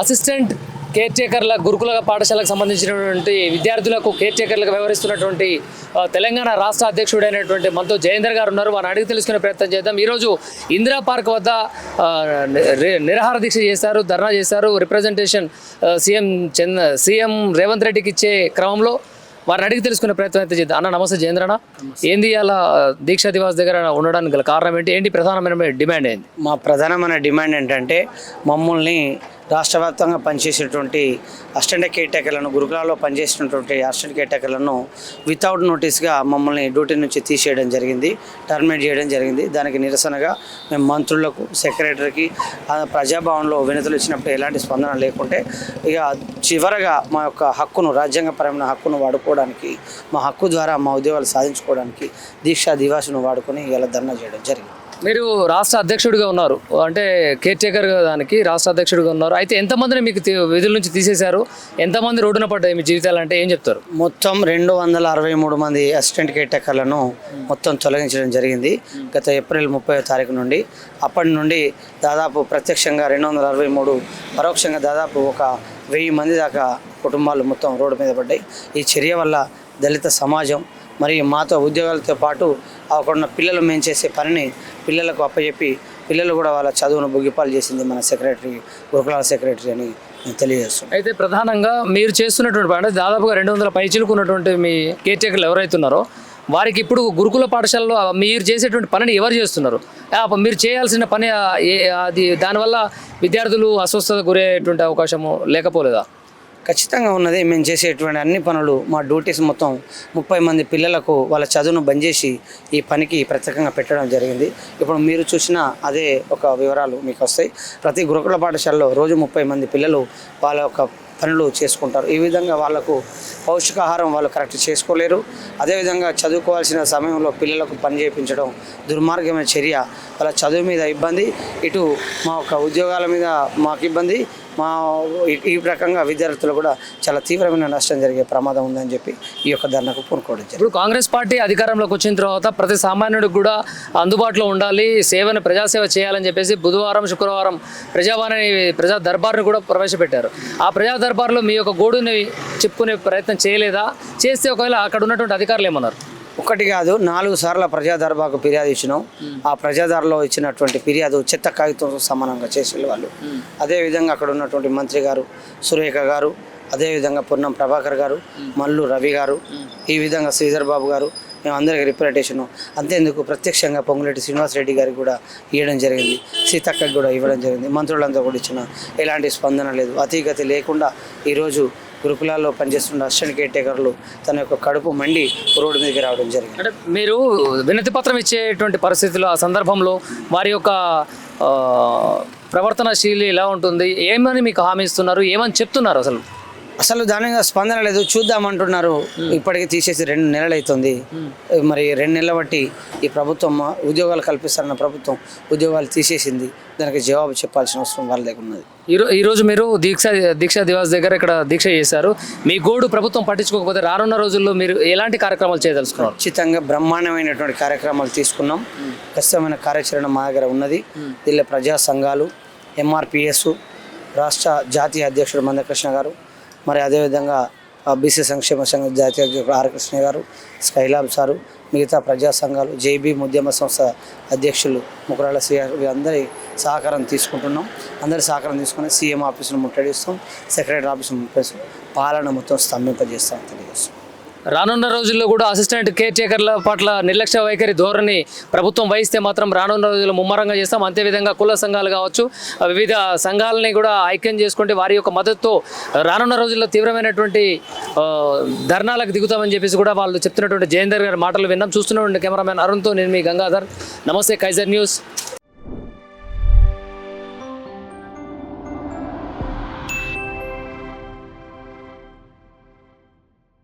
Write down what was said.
Assistant care టేకర్ల గురుకుల పాఠశాలకు సంబంధించినటువంటి విద్యార్థులకు కేర్ టేకర్లకు వ్యవహరిస్తున్నటువంటి తెలంగాణ రాష్ట్ర అధ్యక్షుడైనటువంటి మనతో జయేందర్ గారు ఉన్నారు. వారిని అడిగి తెలుసుకునే ప్రయత్నం చేద్దాం. ఈరోజు ఇందిరా పార్క్ వద్ద నిరాహార దీక్ష చేశారు ధర్నా చేశారు. Representation CM Chandra CM Revanth రెడ్డికి ఇచ్చే క్రమంలో వారిని అడిగి తెలుసుకునే ప్రయత్నం అయితే చేద్దాం. అన్న నమస్తే జయేంద్ర అన్న ఏంది అలా దీక్షా దివాస్ దగ్గర ఉండడానికి గల కారణం ఏంటి? ఏంటి ప్రధానమైన డిమాండ్ ఏంది? మా ప్రధానమైన డిమాండ్ ఏంటంటే మమ్మల్ని రాష్ట్ర వ్యాప్తంగా పనిచేసేటువంటి అసిస్టెంట్ కేటేకర్లను గురుకులాల్లో పనిచేసినటువంటి అసిస్టెంట్ కేటేకర్లను వితౌట్ నోటీస్గా మమ్మల్ని డ్యూటీ నుంచి తీసేయడం జరిగింది టర్మినేట్ చేయడం జరిగింది. దానికి నిరసనగా మేము మంత్రులకు సెక్రటరీకి ప్రజాభవన్లో వినతులు ఇచ్చినప్పుడు ఎలాంటి స్పందన లేకుంటే ఇక చివరగా మా యొక్క హక్కును రాజ్యాంగపరమైన హక్కును వాడుకోవడానికి మా హక్కు ద్వారా మా ఉద్యోగాలు సాధించుకోవడానికి దీక్షా దివాసును వాడుకొని ఇలా ధర్నా చేయడం జరిగింది. మీరు రాష్ట్ర అధ్యక్షుడిగా ఉన్నారు. అంటే కేర్ టేకర్ దానికి రాష్ట్ర అధ్యక్షుడిగా ఉన్నారు. అయితే ఎంతమందిని మీకు విధుల నుంచి తీసేశారు? ఎంతమంది రోడ్డున పడ్డాయి మీ జీవితాలు అంటే ఏం చెప్తారు? మొత్తం రెండు వందల అరవై మూడు మంది అసిస్టెంట్ కేటకర్లను మొత్తం తొలగించడం జరిగింది. గత ఏప్రిల్ ముప్పై తారీఖు నుండి. అప్పటి నుండి దాదాపు ప్రత్యక్షంగా రెండు వందల అరవై మూడు పరోక్షంగా దాదాపు ఒక వెయ్యి మంది దాకా కుటుంబాలు మొత్తం రోడ్డు మీద పడ్డాయి. ఈ చర్య వల్ల దళిత సమాజం మరియు మాతో ఉద్యోగాలతో పాటు అక్కడ పిల్లలు మేము చేసే పనిని పిల్లలకు అప్పచెప్పి పిల్లలు కూడా వాళ్ళ చదువును బుగ్గిపాలు చేసింది మన సెక్రటరీ గురుకులాల సెక్రటరీ అని నేను అయితే ప్రధానంగా మీరు చేస్తున్నటువంటి పని అంటే దాదాపుగా రెండు వందల పైచిలుకున్నటువంటి మీ కేర్ ఎవరైతున్నారో వారికి ఇప్పుడు గురుకుల పాఠశాలలో మీరు చేసేటువంటి పనిని ఎవరు చేస్తున్నారు? మీరు చేయాల్సిన పని ఏ- అది దానివల్ల విద్యార్థులు అస్వస్థత గురయ్యేటువంటి అవకాశము లేకపోలేదా? ఖచ్చితంగా ఉన్నది. మేము చేసేటువంటి అన్ని పనులు మా డ్యూటీస్ మొత్తం ముప్పై మంది పిల్లలకు వాళ్ళ చదువును బంద్ చేసి ఈ పనికి ప్రత్యేకంగా పెట్టడం జరిగింది. ఇప్పుడు మీరు చూసిన అదే ఒక వివరాలు మీకు వస్తాయి. ప్రతి గురుకుల పాఠశాలలో రోజు ముప్పై మంది పిల్లలు వాళ్ళ యొక్క పనులు చేసుకుంటారు. ఈ విధంగా వాళ్ళకు పౌష్టికాహారం వాళ్ళు కరెక్ట్ చేసుకోలేరు. అదేవిధంగా చదువుకోవాల్సిన సమయంలో పిల్లలకు పని చేయించడం దుర్మార్గమైన చర్య. వాళ్ళ చదువు మీద ఇబ్బంది ఇటు మా యొక్క ఉద్యోగాల మీద మాకు ఇబ్బంది మా ఈ- రకంగా విద్యార్థులు కూడా చాలా తీవ్రమైన నష్టం జరిగే ప్రమాదం ఉందని చెప్పి ఈ యొక్క ధర్నాకు పూనుకోవడం ఇప్పుడు కాంగ్రెస్ పార్టీ అధికారంలోకి వచ్చిన తర్వాత ప్రతి సామాన్యుడికి కూడా అందుబాటులో ఉండాలి సేవను ప్రజాసేవ చేయాలని చెప్పేసి బుధవారం శుక్రవారం ప్రజావాణి ప్రజా దర్బార్ను కూడా ప్రవేశపెట్టారు. ఆ ప్రజా దర్బార్లో మీ యొక్క గోడుని చెప్పుకునే ప్రయత్నం చేయలేదా? చేస్తే ఒకవేళ అక్కడ ఉన్నటువంటి అధికారులు ఏమన్నారు? ఒకటి కాదు నాలుగు సార్లు ప్రజా దర్బాకు ఫిర్యాదు ఇచ్చినాం. ఆ ప్రజాదర్లో ఇచ్చినటువంటి ఫిర్యాదు చెత్త కాగితంతో సమానంగా చేసే వాళ్ళు. అదేవిధంగా అక్కడ ఉన్నటువంటి మంత్రి గారు సురేఖ గారు అదేవిధంగా పొన్నం ప్రభాకర్ గారు మల్లు రవి గారు ఈ విధంగా శ్రీధర్ బాబు గారు మేమందరికి రిప్రజెంటేషను అంతేందుకు ప్రత్యక్షంగా పొంగులేటి శ్రీనివాసరెడ్డి గారికి కూడా ఇవ్వడం జరిగింది. సీతక్కకి కూడా ఇవ్వడం జరిగింది. మంత్రులంతా కూడా ఇచ్చిన ఎలాంటి స్పందన లేదు. అతీగతి లేకుండా ఈరోజు గురుకులాల్లో పనిచేస్తున్న అసిస్టెంట్ కేర్ టేకర్లు తన యొక్క కడుపు మండి రోడ్డు మీదకి రావడం జరిగింది. అంటే మీరు వినతి పత్రం ఇచ్చేటువంటి పరిస్థితుల్లో ఆ సందర్భంలో వారి యొక్క ప్రవర్తన శైలి ఎలా ఉంటుంది? ఏమని మీకు హామీ ఇస్తున్నారు? ఏమని చెప్తున్నారు అసలు? అసలు దాని మీద స్పందన లేదు. చూద్దామంటున్నారు. ఇప్పటికి తీసేసి రెండు నెలలు అవుతుంది మరి రెండు నెలల బట్టి ఈ ప్రభుత్వం మా ఉద్యోగాలు కల్పిస్తారన్న ప్రభుత్వం ఉద్యోగాలు తీసేసింది. దానికి జవాబు చెప్పాల్సిన అవసరం వాళ్ళ దగ్గర ఉన్నది. ఈరో ఈరోజు మీరు దీక్ష దీక్షా దివాస్ దగ్గర ఇక్కడ దీక్ష చేశారు. మీ గోడు ప్రభుత్వం పట్టించుకోకపోతే రానున్న రోజుల్లో మీరు ఎలాంటి కార్యక్రమాలు చేయదలుచుకున్నారు? ఖచ్చితంగా బ్రహ్మాండమైనటువంటి కార్యక్రమాలు తీసుకున్నాం. ఖచ్చితమైన కార్యాచరణ మా దగ్గర ఉన్నది. దీనిలో ప్రజా సంఘాలు ఎంఆర్పిఎస్ రాష్ట్ర జాతీయ అధ్యక్షుడు మందకృష్ణ గారు మరి అదేవిధంగా బీసీ సంక్షేమ సంఘం జాతీయ అధ్యక్షుడు ఆర్ కృష్ణ గారు స్కైలాబ్ సారు మిగతా ప్రజా సంఘాలు జేబీ ఉద్యమ సంస్థ అధ్యక్షులు ముకురాల సిఆర్ వీరందరి సహకారం తీసుకుంటున్నాం. అందరి సహకారం తీసుకుని సీఎం ఆఫీసును ముట్టడిస్తాం సెక్రటరీ ఆఫీసును ముట్టేస్తాం పాలన మొత్తం స్తంభింపజేస్తాం తెలియజేస్తాం రానున్న రోజుల్లో కూడా అసిస్టెంట్ కేర్ టేకర్ల పట్ల నిర్లక్ష్య వైఖరి ధోరణి ప్రభుత్వం వహిస్తే మాత్రం రానున్న రోజుల్లో ముమ్మరంగా చేస్తాం. అంతేవిధంగా కుల సంఘాలు కావచ్చు వివిధ సంఘాలని కూడా ఐక్యం చేసుకుంటే వారి యొక్క మద్దతుతో రానున్న రోజుల్లో తీవ్రమైనటువంటి ధర్నాలకు దిగుతామని చెప్పేసి కూడా వాళ్ళు చెప్తున్నటువంటి జయేందర్ గారి మాటలు విన్నాం. చూస్తున్నటువంటి కెమెరామెన్ అరుణ్తో నేను మీ గంగాధర్. నమస్తే కైజర్ న్యూస్.